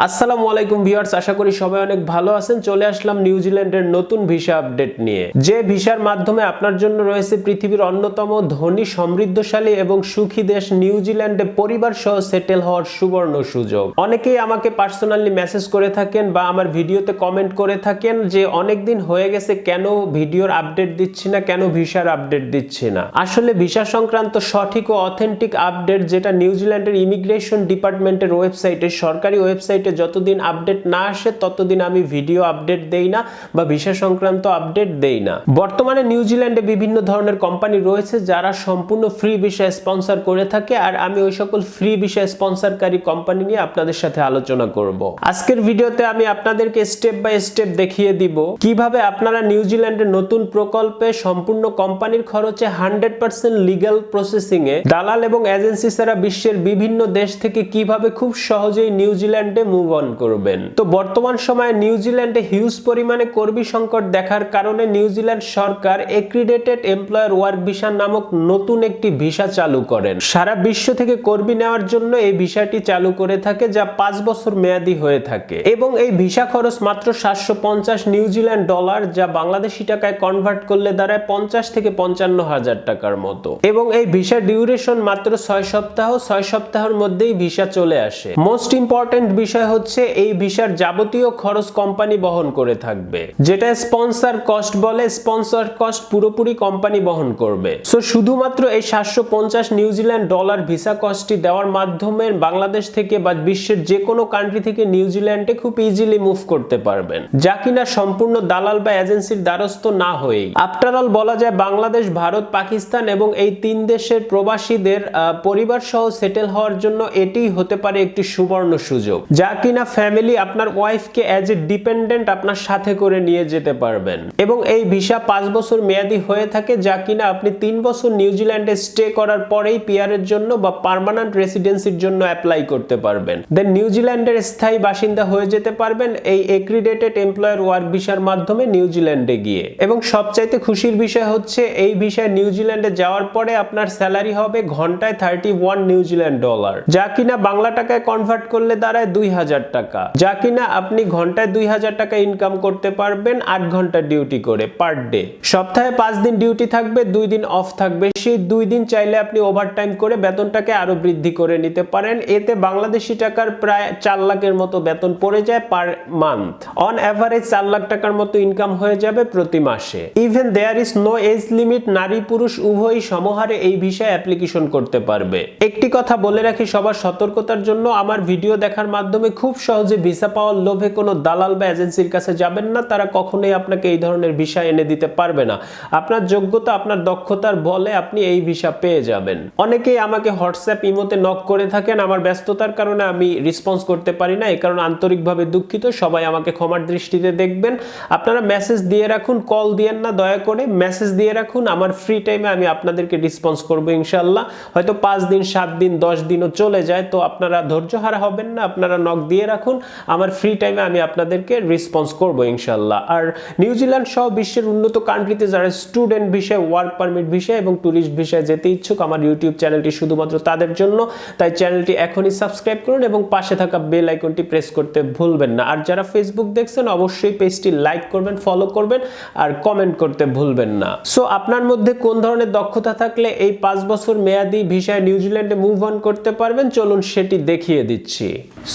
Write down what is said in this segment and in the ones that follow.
আসসালামু আলাইকুম ভিউয়ার্স, আশা করি সবাই অনেক ভালো আছেন। চলে আসলাম নিউজিল্যান্ডের নতুন ভিসা আপডেট নিয়ে। যে ভিসার মাধ্যমে আপনার জন্য রয়েছে পৃথিবীর অন্যতম ধনী, সমৃদ্ধশালী এবং সুখী দেশ নিউজিল্যান্ডে পরিবার সহ সেটেল হওয়ার সুবর্ণ সুযোগ। অনেকেই আমাকে পার্সোনালি মেসেজ করে থাকেন বা আমার ভিডিওতে কমেন্ট করে থাকেন যে অনেক দিন হয়ে গেছে, কেন ভিডিওর আপডেট দিচ্ছি না, কেন ভিসার আপডেট দিচ্ছি না? আসলে ভিসা সংক্রান্ত সঠিক ও অথেন্টিক আপডেট যেটা নিউজিল্যান্ডের ইমিগ্রেশন ডিপার্টমেন্টের ওয়েবসাইটে, সরকারি ওয়েবসাইটে যতদিন আপডেট না আসে, ততদিন আমি ভিডিও আপডেট দেই না বা ভিসা সংক্রান্ত আপডেট দেই না। বর্তমানে নিউজিল্যান্ডে বিভিন্ন ধরনের কোম্পানি রয়েছে যারা সম্পূর্ণ ফ্রি ভিসা স্পন্সর করে থাকে আর আমি ওই সকল ফ্রি ভিসা স্পন্সরকারী কোম্পানি নিয়ে আপনাদের সাথে আলোচনা করব। আজকের ভিডিওতে আমি আপনাদেরকে স্টেপ বাই স্টেপ দেখিয়ে দিব কীভাবে আপনারা নিউজিল্যান্ডের নতুন প্রকল্পে সম্পূর্ণ কোম্পানির খরচে হান্ড্রেড পার্সেন্ট লিগাল প্রসেসিং এ দালাল এবং এজেন্সি ছাড়া বিশ্বের বিভিন্ন দেশ থেকে কীভাবে খুব সহজেই নিউজিল্যান্ডে মুভ অন করবেন। তো বর্তমান সময়ে নিউজিল্যান্ডে হিউজ পরিমাণে কর্মী সংকট দেখার কারণে নিউজিল্যান্ড সরকার এক্রিডেটেড এমপ্লয়ার ওয়ার্ক ভিসা নামক নতুন একটি ভিসা চালু করেন। সারা বিশ্ব থেকে কর্মী নেওয়ার জন্য এই ভিসাটি চালু করে থাকে, যা পাঁচ বছর মেয়াদি হয়ে থাকে। এবং এই ভিসা খরচ মাত্র সাতশো পঞ্চাশ নিউজিল্যান্ড ডলার, যা বাংলাদেশি টাকায় কনভার্ট করলে দাঁড়ায় পঞ্চাশ থেকে পঞ্চান্ন হাজার টাকার মতো। এবং এই ভিসা ডিউরেশন মাত্র ছয় সপ্তাহ, ছয় সপ্তাহের মধ্যেই ভিসা চলে আসে। মোস্ট ইম্পর্টেন্ট বিষয় হচ্ছে এই ভিসার যাবতীয় খরচ কোম্পানি বহন করে থাকবে। যেটা স্পন্সর কস্ট বলে, স্পন্সর কস্ট পুরোপুরি কোম্পানি বহন করবে। সো শুধুমাত্র এই সাতশো পঞ্চাশ নিউজিল্যান্ড ডলার ভিসা কস্টটি দেওয়ার মাধ্যমে বাংলাদেশ থেকে বা বিশ্বের যে কোনো কান্ট্রি থেকে নিউজিল্যান্ডে খুব ইজিলি মুভ করতে পারবেন। যা কিনা সম্পূর্ণ দালাল বা এজেন্সির দ্বারস্থ না হয়েই। আফটার অল বলা যায় বাংলাদেশ, ভারত, পাকিস্তান এবং এই তিন দেশের প্রবাসীদের পরিবার সহ সেটেল হওয়ার জন্য এটিই হতে পারে একটি সুবর্ণ সুযোগ। যা কিনা ফ্যামিলি আপনার ওয়াইফকে অ্যাজ এ ডিপেন্ডেন্ট আপনার সাথে করে নিয়ে যেতে পারবেন। এবং এই ভিসা পাঁচ বছর মেয়াদি হয়ে থাকে, যা কিনা আপনি তিন বছর নিউজিল্যান্ডে স্টে করার পরেই পিয়ারের জন্য বা পার্মানেন্ট রেসিডেন্সির জন্য অ্যাপ্লাই করতে পারবেন। দেন নিউজিল্যান্ডের স্থায়ী বাসিন্দা হয়ে যেতে পারবেন এই এক্রিডেটেড এমপ্লয়ার ওয়ার্ক ভিসার মাধ্যমে নিউজিল্যান্ডে গিয়ে। এবং সবচাইতে খুশির বিষয় হচ্ছে, এই ভিসায় নিউজিল্যান্ডে যাওয়ার পরে আপনার স্যালারি হবে ঘন্টায় থার্টি ওয়ান নিউজিল্যান্ড ডলার যা কিনা বাংলা টাকায় কনভার্ট করলে দাঁড়ায় দুই হাজার। টাকা, যা কিনা আপনি ঘন্টায় দুই হাজার টাকা ইনকাম করতে পারবেন আট ঘণ্টা ডিউটি করে পার ডে সপ্তাহে পাঁচ দিন ডিউটি থাকবে, দুই দিন অফ থাকবে। সেই দুই দিন চাইলে আপনি ওভারটাইম করে বেতনটাকে আরও বৃদ্ধি করে নিতে পারেন। এতে বাংলাদেশি টাকার প্রায় চার লাখের মতো বেতন পড়ে যায় পার মান্থ অন অ্যাভারেজ চার লাখ টাকার মতো ইনকাম হয়ে যাবে প্রতি মাসে। Even there is no age limit নারী পুরুষ উভয়ই সমহারে এই ভিসায় অ্যাপ্লিকেশন করতে পারবে। একটি কথা বলে রাখি, সবার সতর্কতার জন্য আমার ভিডিও দেখার মাধ্যমে খুব সহজে ভিসা পাওয়ার লোভে কোনো দালাল বা এজেন্সির কাছে যাবেন না, তারা কখনোই আপনাকে এই ধরনের ভিসা এনে দিতে পারবে না। আপনার যোগ্যতা, আপনার দক্ষতার বলে আপনি এই ভিসা পেয়ে যাবেন। অনেকেই আমাকে হোয়াটসঅ্যাপ ইমোতে নক করে থাকেন, আমার ব্যস্ততার কারণে আমি রেসপন্স করতে পারি না এই কারণে আন্তরিকভাবে দুঃখিত, সবাই আমাকে ক্ষমার দৃষ্টিতে দেখবেন। আপনারা মেসেজ দিয়ে রাখুন কল দিয়েন না, দয়া করে মেসেজ দিয়ে রাখুন, আমার ফ্রি টাইমে আমি আপনাদেরকে রেসপন্স করব ইনশাল্লাহ হয়তো পাঁচ দিন, সাত দিন, দশ দিনও চলে যায়, তো আপনারা ধৈর্য হারা হবেন না, আপনারা নক দিয়ে রাখুন। আমার ফ্রি টাইমে আমি আপনাদেরকে রেসপন্স করব ইনশাল্লাহ আর নিউজিল্যান্ড সহ বিশ্বের উন্নত কান্ট্রিতে যারা স্টুডেন্ট বিষয়ে ওয়ার্ক পারমিট বিষয়ে এবং ট্যুরিস্ট বিষয়ে যেতে ইচ্ছুক, আমার ইউটিউব চ্যানেলটি শুধুমাত্র তাদের জন্য। তাই চ্যানেলটি এখনই সাবস্ক্রাইব করুন এবং পাশে থাকা বেল আইকনটি প্রেস করতে ভুলবেন না। আর যারা ফেসবুক দেখছেন, অবশ্যই পেজটি লাইক করবেন ফলো করবেন আর কমেন্ট করতে ভুলবেন না। সো আপনার মধ্যে কোন ধরনের দক্ষতা থাকলে এই পাঁচ বছর মেয়াদি ভিসায় নিউজিল্যান্ডে মুভ অন করতে পারবেন? চলুন সেটি দেখিয়ে দিচ্ছি।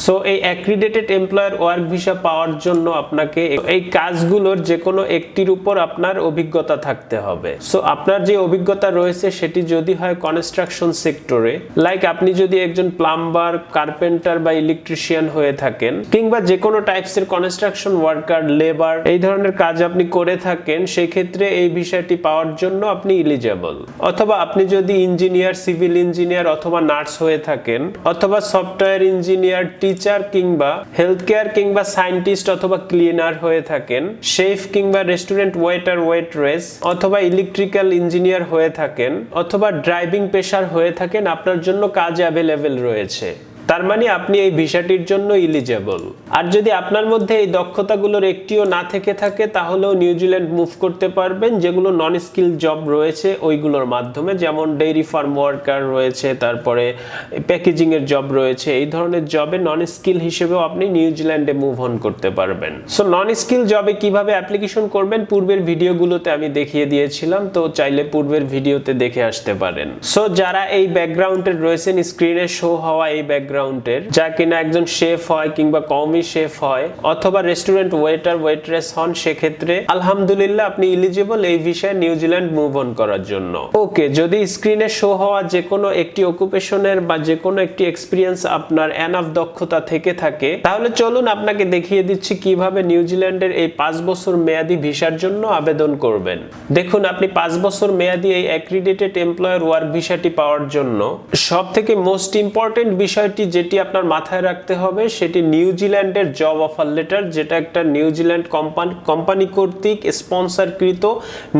সো এই অ্যাক্রিডেটেড এমপ্লয়ার ওয়ার্ক ভিসা পাওয়ার জন্য আপনাকে এই কাজগুলোর যে কোনো একটির উপর আপনার অভিজ্ঞতা থাকতে হবে। সো আপনার যে অভিজ্ঞতা রয়েছে সেটি যদি হয় কনস্ট্রাকশন সেক্টরে লাইক আপনি যদি একজন প্লাম্বার কার্পেন্টার বা ইলেকট্রিশিয়ান হয়ে থাকেন, কিংবা যে কোনো টাইপসের কনস্ট্রাকশন ওয়ার্কার লেবার এই ধরনের কাজ আপনি করে থাকেন, সেই ক্ষেত্রে এই বিষয়টি পাওয়ার জন্য আপনি ইলিজেবল অথবা আপনি যদি ইঞ্জিনিয়ার সিভিল ইঞ্জিনিয়ার অথবা নার্স হয়ে থাকেন, অথবা সফটওয়্যার ইঞ্জিনিয়ার টিচার কিংবা হেলথ কেয়ার কিংবা সায়েন্টিস্ট অথবা ক্লিনার হয়ে থাকেন শেফ কিংবা রেস্টুরেন্ট ওয়েটার ওয়েট্রেস অথবা ইলেকট্রিক্যাল ইঞ্জিনিয়ার হয়ে থাকেন, অথবা ড্রাইভিং পেশার হয়ে থাকেন, আপনার জন্য কাজ অ্যাভেলেবেল রয়েছে। তার মানে আপনি এই ভিসাটির জন্য ইলিজেবল আর যদি আপনার মধ্যে এই দক্ষতাগুলোর একটিও না থেকে থাকে, তাহলেও নিউজিল্যান্ড মুভ করতে পারবেন, যেগুলো নন স্কিল জব রয়েছে ওইগুলোর মাধ্যমে, যেমন ডেইরি ফার্ম ওয়ার্কার রয়েছে, তারপরে প্যাকেজিং এর জব রয়েছে, এই ধরনের জবে নন স্কিল হিসেবেও আপনি নিউজিল্যান্ডে মুভ অন করতে পারবেন। সো নন স্কিল জবে কীভাবে অ্যাপ্লিকেশন করবেন, পূর্বের ভিডিওগুলোতে আমি দেখিয়ে দিয়েছিলাম, তো চাইলে পূর্বের ভিডিওতে দেখে আসতে পারেন। সো যারা এই ব্যাকগ্রাউন্ডের রয়েছেন স্ক্রিনে শো হওয়া এই ব্যাকগ্রাউন্ডের যা কিনা একজন শেফ হয় কিংবা কমই শেফ হয়, অথবা রেস্টুরেন্ট ওয়েটার ওয়েট্রেস হন, সেক্ষেত্রে আলহামদুলিল্লাহ আপনি ইলিজিবল এই বিষয়ে নিউজিল্যান্ড মুভ অন করার জন্য। ওকে যদি স্ক্রিনে শো হওয়া যে কোনো একটি অকুপেশনের বা যে কোনো একটি এক্সপিরিয়েন্স আপনার এনাফ দক্ষতা থেকে থাকে, তাহলে চলুন আপনাকে দেখিয়ে দিচ্ছি কীভাবে নিউজিল্যান্ডের এই পাঁচ বছর মেয়াদি ভিসার জন্য আবেদন করবেন। দেখুন, আপনি পাঁচ বছর মেয়াদি এই অ্যাক্রিডেটেড এমপ্লয়ার ওয়ার্ক ভিসাটি পাওয়ার জন্য সব থেকে মোস্ট ইম্পর্টেন্ট বিষয়টি যেটি আপনার মাথায় রাখতে হবে, সেটি নিউজিল্যান্ডের জব অফার লেটার, যেটা একটা নিউজিল্যান্ড কোম্পানি কোম্পানি কর্তৃক স্পন্সরকৃত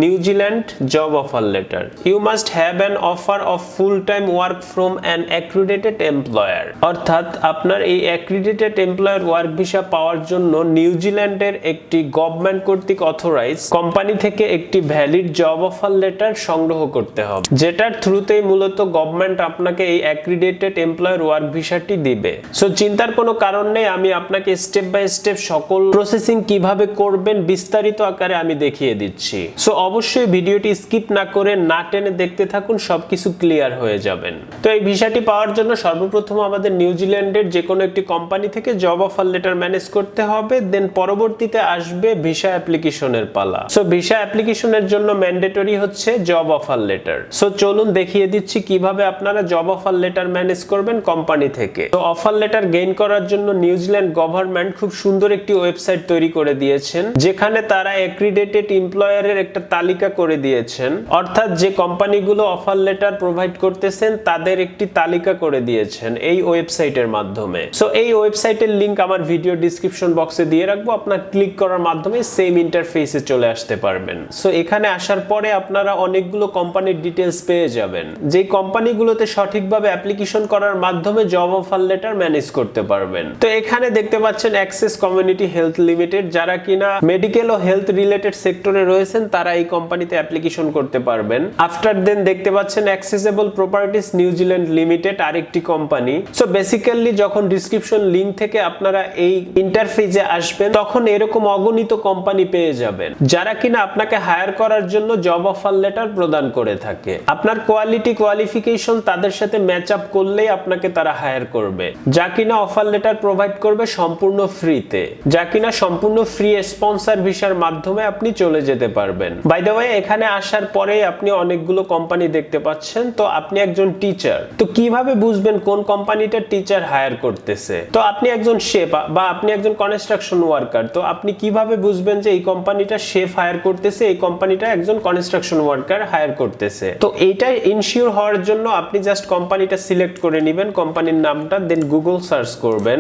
New Zealand job offer letter. You must have an offer of full time work from an accredited employer অর্থাৎ আপনার এই অ্যাক্রিডেটেড এমপ্লয়ার ওয়ার্ক ভিসা পাওয়ার জন্য নিউজিল্যান্ডের একটি গভর্নমেন্ট কর্তৃক অথরাইজ কোম্পানি থেকে একটি ভ্যালিড জব অফার লেটার সংগ্রহ করতে হবে। যেটার থ্রুতেই মূলত গভর্নমেন্ট আপনাকে এই অ্যাক্রিডেটেড এমপ্লয়ার ওয়ার্ক ভিসাটি দিবে। সো চিন্তার কোনো কারণ নেই, আমি আপনাকে স্টেপ বাই স্টেপ সকল প্রসেসিং কীভাবে করবেন বিস্তারিত আকারে আমি দেখিয়ে দিচ্ছি। সো অবশ্যই ভিডিওটি স্কিপ না করে না টেনে দেখতে থাকুন, সবকিছু ক্লিয়ার হয়ে যাবেন। তো এই ভিসাটি পাওয়ার জন্য সর্বপ্রথম আমাদের নিউজিল্যান্ডের যে কোনো একটি কোম্পানি থেকে জব অফার লেটার ম্যানেজ করতে হবে দেন পরবর্তীতে আসবে ভিসা অ্যাপ্লিকেশনের পালা। সো ভিসা অ্যাপ্লিকেশনের জন্য ম্যান্ডেটরি হচ্ছে জব অফার লেটার সো চলুন দেখিয়ে দিচ্ছি কীভাবে আপনারা জব অফার লেটার ম্যানেজ করবেন কোম্পানি থেকে। তো অফার লেটার গেইন করার জন্য নিউজিল্যান্ড গভর্নমেন্ট খুব সুন্দর একটি ওয়েবসাইট তৈরি করে দিয়েছেন, যেখানে তারা অ্যাক্রিডেটেড এমপ্লয়ারের একটা তালিকা করে দিয়েছেন। অর্থাৎ যে কোম্পানিগুলো অফার লেটার প্রোভাইড করতেছেন, তাদের একটি তালিকা করে দিয়েছেন এই ওয়েবসাইটের মাধ্যমে। সো এই ওয়েবসাইটের লিংক আমার ভিডিও ডিসক্রিপশন বক্সে দিয়ে রাখব, আপনার ক্লিক করার মাধ্যমে সেম ইন্টারফেসে চলে আসতে পারবেন। সো এখানে আসার পরে আপনারা অনেকগুলো কোম্পানির ডিটেলস পেয়ে যাবেন। যেই কোম্পানিগুলোতে সঠিকভাবে অ্যাপ্লিকেশন করার মাধ্যমে জব অফার লেটার ম্যানেজ করতে পারবেন। তো এখানে দেখতে পাচ্ছেন অ্যাক্সেস কমিউনিটি হেলথ লিমিটেড যারা কিনা মেডিকেল ও হেলথ রিলেটেড সেক্টরে রয়েছেন, তারা এই কোম্পানিতে অ্যাপ্লিকেশন করতে পারবেন। আফটার দেন দেখতে পাচ্ছেন accessible properties New Zealand limited আরেকটি কোম্পানি সো বেসিক্যালি যখন ডিসক্রিপশন লিংক থেকে আপনারা এই ইন্টারফেসে আসবেন, তখন এরকম অগণিত কোম্পানি পেয়ে যাবেন। যারা কিনা আপনাকে হায়ার করার জন্য জব অফার লেটার প্রদান করে থাকে। আপনার কোয়ালিটি কোয়ালিফিকেশন তাদের সাথে ম্যাচ আপ করলেই আপনাকে তারা হায়ার করবে। যা কিনা অফার লেটার প্রোভাইড করবে সম্পূর্ণ ফ্রিতে যা কিনা সম্পূর্ণ ফ্রি স্পন্সর ভিসার মাধ্যমে আপনি চলে যেতে পারবেন। বাই দ্য ওয়ে এখানে আসার পরে আপনি অনেকগুলো কোম্পানি দেখতে পাচ্ছেন। তো আপনি একজন টিচার তো কীভাবে বুঝবেন কোন কোম্পানিটা টিচার হায়ার করতেছে? তো আপনি একজন শেফ বা আপনি একজন কনস্ট্রাকশন ওয়ার্কার তো আপনি কীভাবে বুঝবেন যে এই কোম্পানিটা শেফ হায়ার করতেছে, এই কোম্পানিটা একজন কনস্ট্রাকশন ওয়ার্কার হায়ার করতেছে? তো এইটা ইনশিওর হওয়ার জন্য আপনি জাস্ট কোম্পানিটা সিলেক্ট করে নেবেন। কোম্পানির নামটা দেন গুগল সার্চ করবেন।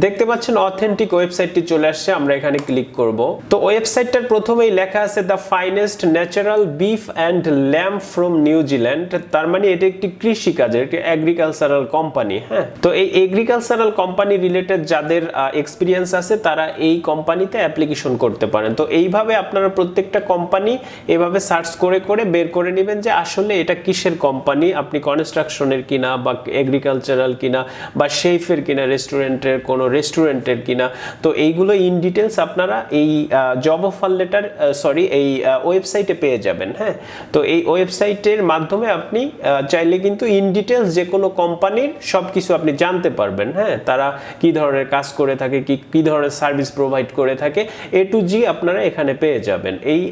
দেখতে পাচ্ছেন অথেন্টিক ওয়েবসাইটটি চলে আসছে, আমরা এখানে ক্লিক করব। তো ওয়েবসাইটটার প্রথমেই লেখা আছে the finest natural beef and lamb from New Zealand তার মানে এটা একটি কৃষি কাজের একটি এগ্রিকালচারাল কোম্পানি হ্যাঁ? তো এই এগ্রিকালচারাল কোম্পানি রিলেটেড যাদের এক্সপিরিয়েন্স আছে, তারা এই কোম্পানিতে অ্যাপ্লিকেশন করতে পারেন। তো এইভাবে আপনারা প্রত্যেকটা কোম্পানি এভাবে সার্চ করে করে বের করে নেবেন যে আসলে এটা কিসের কোম্পানি আপনি কনস্ট্রাকশনের কিনা বা এগ্রিকালচারাল কিনা বা শেফের কিনা রেস্টুরেন্টের কোনো রেস্টুরেন্টের কিনা। তো এইগুলো ইন ডিটেলস আপনারা এই জব অফার লেটার সরি এই ওয়েবসাইটে পেয়ে যাবেন হ্যাঁ? তো এই ওয়েবসাইটের মাধ্যমে আপনি চাইলে কিন্তু ইন ডিটেলস যে কোনো কোম্পানির সব কিছু আপনি জানতে পারবেন হ্যাঁ? তারা কি ধরনের কাজ করে থাকে, কি কি ধরনের সার্ভিস প্রোভাইড করে থাকে এ টু জি আপনারা এখানে পেয়ে যাবেন। এই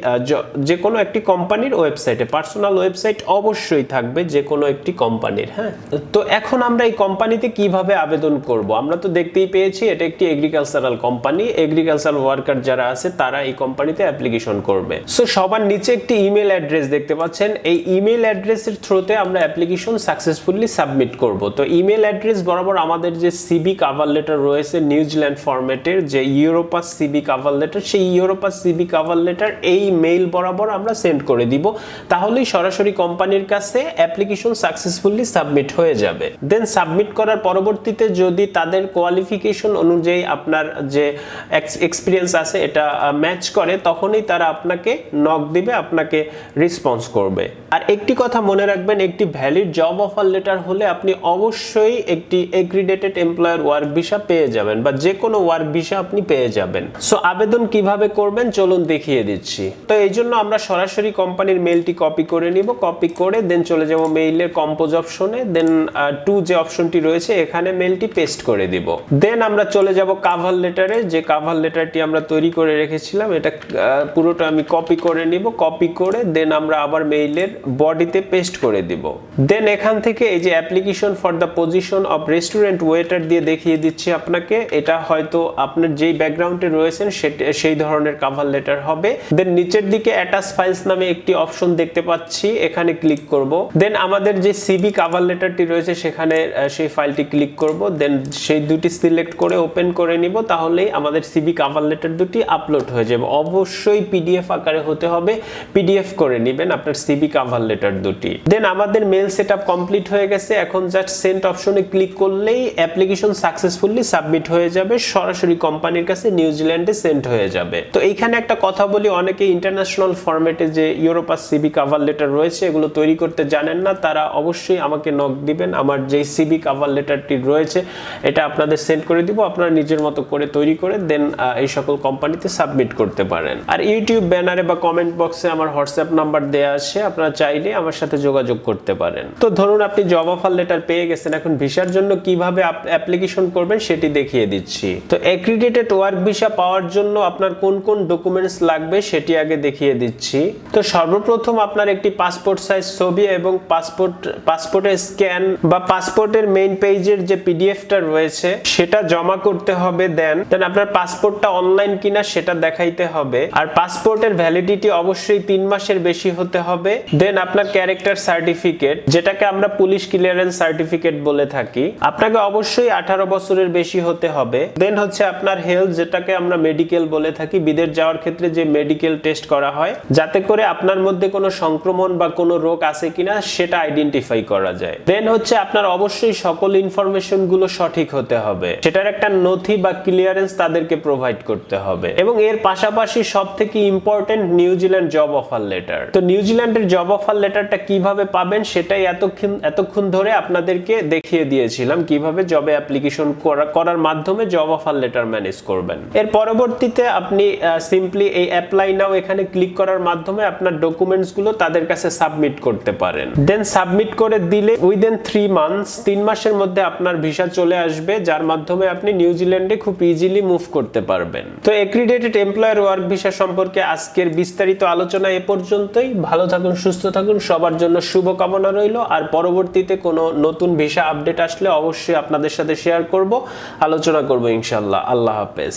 যে কোনো একটি কোম্পানির ওয়েবসাইটে পার্সোনাল ওয়েবসাইট অবশ্যই থাকবে যে কোনো একটি কোম্পানির হ্যাঁ? তো এখন আমরা এই কোম্পানিতে কীভাবে আবেদন করব? আমরা তো দেখতেই পেয়েছি পেয়েছি, এটা একটি এগ্রিকালচারাল কোম্পানি এগ্রিকালচার ওয়ার্কার যারা আছে, তারা এই কোম্পানিতে অ্যাপ্লিকেশন করবে। সো সবার নিচে একটি ইমেল অ্যাড্রেস দেখতে পাচ্ছেন। এই ইমেল অ্যাড্রেসের থ্রুতে আমরা অ্যাপ্লিকেশন সাকসেসফুলি সাবমিট করব। তো ইমেল অ্যাড্রেস বরাবর আমাদের যে সিবি কাভার লেটার রয়েছে নিউজিল্যান্ড ফরম্যাটের যে ইউরোপাস সিবি কাভার লেটার সেই ইউরোপাস সিবি কাভার লেটার এই মেইল বরাবর আমরা সেন্ড করে দিব। তাহলেই সরাসরি কোম্পানির কাছে অ্যাপ্লিকেশন সাকসেসফুলি সাবমিট হয়ে যাবে। দেন সাবমিট করার পরবর্তীতে যদি তাদের কোয়ালিফিকেশন অনুযায়ী আপনার যে এক্সপিরিয়েন্স আছে, এটা ম্যাচ করে, তখনই তারা আপনাকে নক দিবে, আপনাকে রেসপন্স করবে। আর একটি কথা মনে রাখবেন, একটি ভ্যালিড জব অফার লেটার হলে আপনি অবশ্যই একটি এগ্রিডেটেড এমপ্লয়ার ওয়ার্ক ভিসা পেয়ে যাবেন, বা যে কোনো ওয়ার্ক ভিসা আপনি পেয়ে যাবেন। সো আবেদন কীভাবে করবেন, চলুন দেখিয়ে দিচ্ছি। তো এই জন্য আমরা সরাসরি কোম্পানির মেইলটি কপি করে নিব কপি করে দেন চলে যাব মেইলের কম্পোজ অপশনে দেন টু যে অপশনটি রয়েছে, এখানে মেইলটি পেস্ট করে দিব। দেন আমরা চলে যাব কাভার লেটারে যে কাভার লেটারটি আমরা তৈরি করে রেখেছিলাম, এটা পুরোটা আমি কপি করে নিব কপি করে দেন আমরা আবার মেইলের বডিতে পেস্ট করে দিব। দেন এখান থেকে এই যে application for the position of restaurant waiter দিয়ে দেখিয়ে দিচ্ছি আপনাকে। এটা হয়তো আপনার যেই ব্যাকগ্রাউন্ডে রয়েছেন সেই ধরনের কাভার লেটার হবে। দেন নিচের দিকে অ্যাটাচ ফাইলস নামে একটি অপশন দেখতে পাচ্ছি, এখানে ক্লিক করব। দেন আমাদের যে সিবি কাভার লেটারটি রয়েছে, সেখানে সেই ফাইলটি ক্লিক করব। দেন সেই দুটি সিলেক্ট করে ওপেন করে নিব, তাহলেই আমাদের সিবি কাভার লেটার দুটি আপলোড হয়ে যাবে। অবশ্যই পিডিএফ আকারে হতে হবে পিডিএফ করে নেবেন আপনার সিবি কাভার লেটার দুটি। দেন আমাদের মেল সেট কমপ্লিট হয়ে গেছে, এখন জাস্ট সেন্ট অপশনে ক্লিক করলেই অ্যাপ্লিকেশন সাকসেসফুলি সাবমিট হয়ে যাবে, সরাসরি কোম্পানির কাছে নিউজিল্যান্ডে সেন্ট হয়ে যাবে। তো এইখানে একটা কথা বলি, অনেকে ইন্টারন্যাশনাল ফরম্যাটে যে ইউরোপাস সিবি কাভার লেটার রয়েছে, এগুলো তৈরি করতে জানেন না, তারা অবশ্যই আমাকে নক দিবেন। আমার যে সিবি কাভার লেটারটি রয়েছে, এটা আপনাদের সেন্ড করে দিব, আপনারা নিজের মতো করে তৈরি করে দেন এই সকল কোম্পানিতে সাবমিট করতে পারেন। আর ইউটিউব ব্যানারে বা কমেন্ট বক্সে আমার হোয়াটসঅ্যাপ নাম্বার দেওয়া আছে, আপনারা চাইলে আমার সাথে যোগাযোগ করতে পারেন। তো ধরুন আপনি জব অফার লেটার পেয়ে গেছেন, এখন ভিসার জন্য কীভাবে অ্যাপ্লিকেশন করবেন সেটি দেখিয়ে দিচ্ছি। তো অ্যাক্রিডেটেড ওয়ার্ক ভিসা পাওয়ার জন্য আপনার কোন কোন ডকুমেন্টস লাগবে সেটি আগে দেখিয়ে দিচ্ছি। তো সর্বপ্রথম আপনার একটি পাসপোর্ট সাইজ ছবি এবং পাসপোর্ট পাসপোর্টের স্ক্যান বা পাসপোর্টের মেইন পেজের যে পিডিএফটা রয়েছে, সেটা জমা করতে হবে দেন দেন আপনার পাসপোর্টটা অনলাইন কিনা সেটা দেখাইতে হবে। আর পাসপোর্টের ভ্যালিডিটি অবশ্যই তিন মাসের বেশি হতে হবে। দেন আপনার ক্যারেক্টার সার্টিফিকেট যেটাকে আমরা পুলিশ ক্লিয়ারেন্স সার্টিফিকেট বলে থাকি, আপনাকে অবশ্যই আঠারো বছরের বেশি হতে হবে। দেন হচ্ছে আপনার হেলথ যেটাকে আমরা মেডিকেল বলে থাকি, বিদেশ যাওয়ার ক্ষেত্রে যে মেডিকেল টেস্ট করা হয়, যাতে করে আপনার মধ্যে কোনো সংক্রমণ বা কোনো রোগ আছে কিনা সেটা আইডেন্টিফাই করা যায়। দেন হচ্ছে আপনার অবশ্যই সকল ইনফরমেশনগুলো সঠিক হতে হবে। সেটার একটা নথি বা ক্লিয়ারেন্স তাদেরকে প্রোভাইড করতে হবে। এবং এর পাশাপাশি সব থেকে important New Zealand job offer letter তো নিউজিল্যান্ডের জব অফার লেটারটা কীভাবে পাবেন সেটাই এতক্ষণ এতক্ষণ ধরে আপনাদেরকে দেখিয়ে দিয়েছিলাম কীভাবে জবে অ্যাপ্লিকেশন করার মাধ্যমে জব অফার লেটার ম্যানেজ করবেন। এর পরবর্তীতে আপনি সিম্পলি এই অ্যাপ্লাই নাও এখানে ক্লিক করার মাধ্যমে আপনার ডকুমেন্টসগুলো তাদের কাছে সাবমিট করতে পারেন। দেন সাবমিট করে দিলে উইদিন থ্রি মান্থস তিন মাসের মধ্যে আপনার ভিসা চলে আসবে, যার মাধ্যমে আপনি নিউজিল্যান্ডে খুব ইজিলি মুভ করতে পারবেন। তো এক্রিডেটেড এমপ্লয়ার ওয়ার্ক ভিসা সম্পর্কে আজকের বিস্তারিত আলোচনা এ পর্যন্তই। ভালো থাকুন, সুস্থ থাকুন, সবার জন্য শুভকামনা রইল। আর পরবর্তীতে কোনো নতুন ভিসা আপডেট আসলে অবশ্যই আপনাদের সাথে শেয়ার করব। আলোচনা করব ইনশাল্লাহ আল্লাহ হাফেজ।